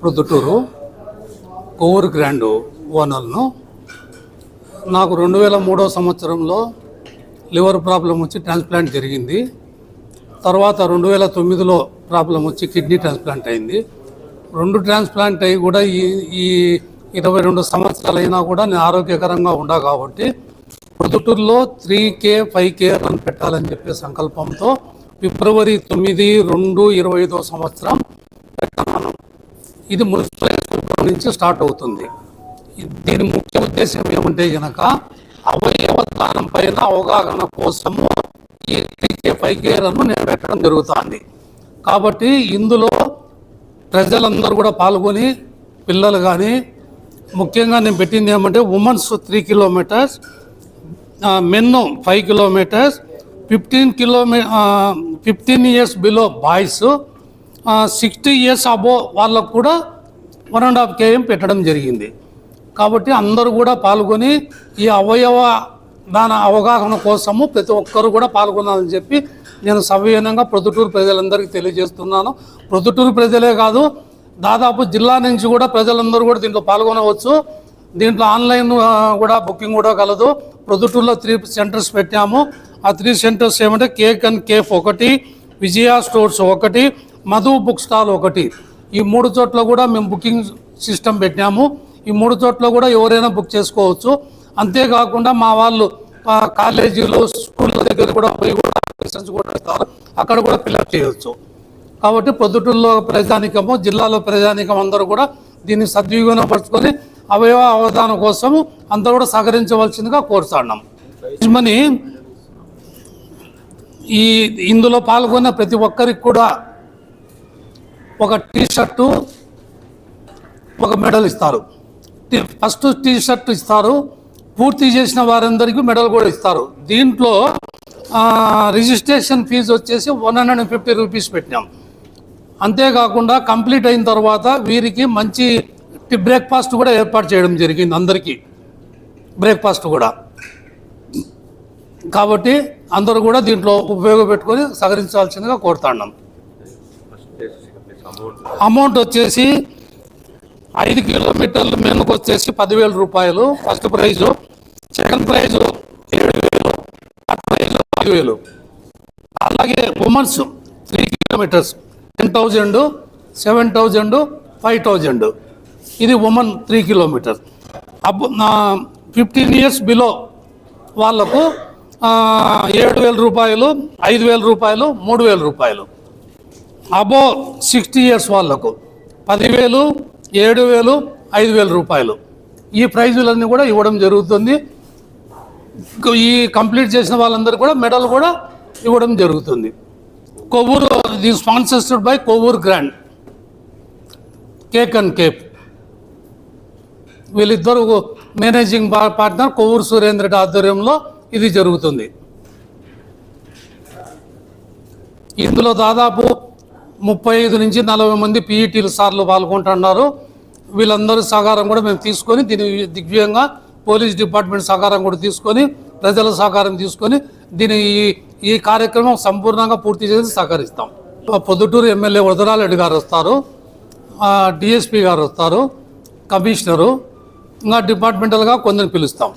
Proddatur Kovvur grand ఓనర్ను. నాకు రెండు వేల మూడో సంవత్సరంలో లివర్ ప్రాబ్లం వచ్చి ట్రాన్స్ప్లాంట్ జరిగింది. తర్వాత రెండు వేల తొమ్మిదిలో ప్రాబ్లం వచ్చి కిడ్నీ ట్రాన్స్ప్లాంట్ అయింది. రెండు ట్రాన్స్ప్లాంట్ అయ్యి కూడా ఈ ఈ ఇరవై రెండు సంవత్సరాలైనా కూడా నేను ఆరోగ్యకరంగా ఉండా కాబట్టి పొద్దుటూరులో three K five K run పెట్టాలని చెప్పే సంకల్పంతో ఫిబ్రవరి తొమ్మిది రెండు ఇరవై ఐదో సంవత్సరం పెట్టాను ఇది మున్సిపల్ నుంచి స్టార్ట్ అవుతుంది. దీని ముఖ్య ఉద్దేశం ఏమంటే కనుక అవయవ దానం పైన అవగాహన కోసము ఈ ఇచ్చే పైకేరను నేను పెట్టడం జరుగుతుంది. కాబట్టి ఇందులో ప్రజలందరూ కూడా పాల్గొని పిల్లలు కానీ ముఖ్యంగా నేను పెట్టింది ఏమంటే women's three kilometres men five kilometres fifteen kilo fifteen years below boys sixty years above వాళ్ళకు కూడా వన్ అండ్ హాఫ్ కేఎం పెట్టడం జరిగింది. కాబట్టి అందరూ కూడా పాల్గొని ఈ అవయవ దాని అవగాహన కోసము ప్రతి ఒక్కరు కూడా పాల్గొనాలని చెప్పి నేను సవినయంగా ప్రొద్దుటూరు ప్రజలందరికీ తెలియజేస్తున్నాను. ప్రొద్దుటూరు ప్రజలే కాదు దాదాపు జిల్లా నుంచి కూడా ప్రజలందరూ కూడా దీంట్లో పాల్గొనవచ్చు. దీంట్లో ఆన్లైన్ కూడా బుకింగ్ కూడా కలదు. ప్రొద్దుటూరులో త్రీ సెంటర్స్ పెట్టాము. ఆ త్రీ సెంటర్స్ ఏమంటే కేక్ అండ్ కేఫ్ ఒకటి విజయ స్టోర్స్ ఒకటి మధు బుక్ స్టాల్ ఒకటి. ఈ మూడు చోట్ల కూడా మేము బుకింగ్ సిస్టమ్ పెట్టాము. ఈ మూడు చోట్ల కూడా ఎవరైనా బుక్ చేసుకోవచ్చు. అంతేకాకుండా మా వాళ్ళు కాలేజీలు స్కూళ్ళ దగ్గర కూడా పోయి కూడా applications కూడా ఇస్తారు. అక్కడ కూడా ఫిల్అప్ చేయవచ్చు కాబట్టి పొద్దుటూరులో ప్రజానికము జిల్లాలో ప్రజానికం అందరూ కూడా దీన్ని సద్వినియోగపరచుకొని అవయవ అవధానం కోసం అందరూ కూడా సహకరించవలసిందిగా కోరుతున్నాం. మని ఈ ఇందులో పాల్గొన్న ప్రతి ఒక్కరికి కూడా ఒక టీ షర్టు ఒక మెడల్ ఇస్తారు. ఫస్ట్ టీ షర్ట్ ఇస్తారు. పూర్తి చేసిన వారందరికీ మెడల్ కూడా ఇస్తారు. దీంట్లో రిజిస్ట్రేషన్ ఫీజు వచ్చేసి one hundred and fifty rupees పెట్టినాం. అంతేకాకుండా కంప్లీట్ అయిన తర్వాత వీరికి మంచి బ్రేక్ఫాస్ట్ కూడా ఏర్పాటు చేయడం జరిగింది అందరికీ. బ్రేక్ఫాస్ట్ కూడా. కాబట్టి అందరూ కూడా దీంట్లో ఉపయోగపెట్టుకొని సహకరించాల్సిందిగా కోరుతున్నాం. అమౌంట్ వచ్చేసి ఐదు కిలోమీటర్ల మెనుకు వచ్చేసి పదివేల రూపాయలు ఫస్ట్ ప్రైజు. సెకండ్ ప్రైజు ఏడు వేలు థర్డ్ ప్రైజ్ ఐదు వేలు. అలాగే women's three kilometres ten thousand seven thousand five thousand ఇది ఉమెన్ త్రీ కిలోమీటర్స్ అబ్బు ఫిఫ్టీన్ ఇయర్స్ బిలో వాళ్ళకు ఏడు వేల రూపాయలు ఐదు వేల రూపాయలు మూడు వేల రూపాయలు. అబో సిక్స్టీ ఇయర్స్ వాళ్ళకు పదివేలు ఏడు వేలు ఐదు వేల రూపాయలు. ఈ ప్రైజులన్నీ కూడా ఇవ్వడం జరుగుతుంది. ఈ కంప్లీట్ చేసిన వాళ్ళందరూ కూడా మెడల్ కూడా ఇవ్వడం జరుగుతుంది. Kovvuru the sponsored by Kovvuru grand. Cake and cafe. వీళ్ళిద్దరు మేనేజింగ్ పార్ట్నర్ కొవ్వూరు సురేంద్ర రెడ్డి ఆధ్వర్యంలో ఇది జరుగుతుంది. ఇందులో దాదాపు ముప్పై ఐదు నుంచి నలభై మంది పీఈటీలు సార్లు పాల్గొంటున్నారు. వీళ్ళందరూ సహకారం కూడా మేము తీసుకొని దీని దిగ్విజయంగా పోలీస్ డిపార్ట్మెంట్ సహకారం కూడా తీసుకొని ప్రజల సహకారం తీసుకొని దీని ఈ ఈ కార్యక్రమం సంపూర్ణంగా పూర్తి చేసి సహకరిస్తాం. పొద్దుటూరు ఎమ్మెల్యే వరదరారెడ్డి గారు వస్తారు డిఎస్పి గారు వస్తారు కమిషనరు ఇంకా డిపార్ట్మెంటల్గా కొందరిని పిలుస్తాం.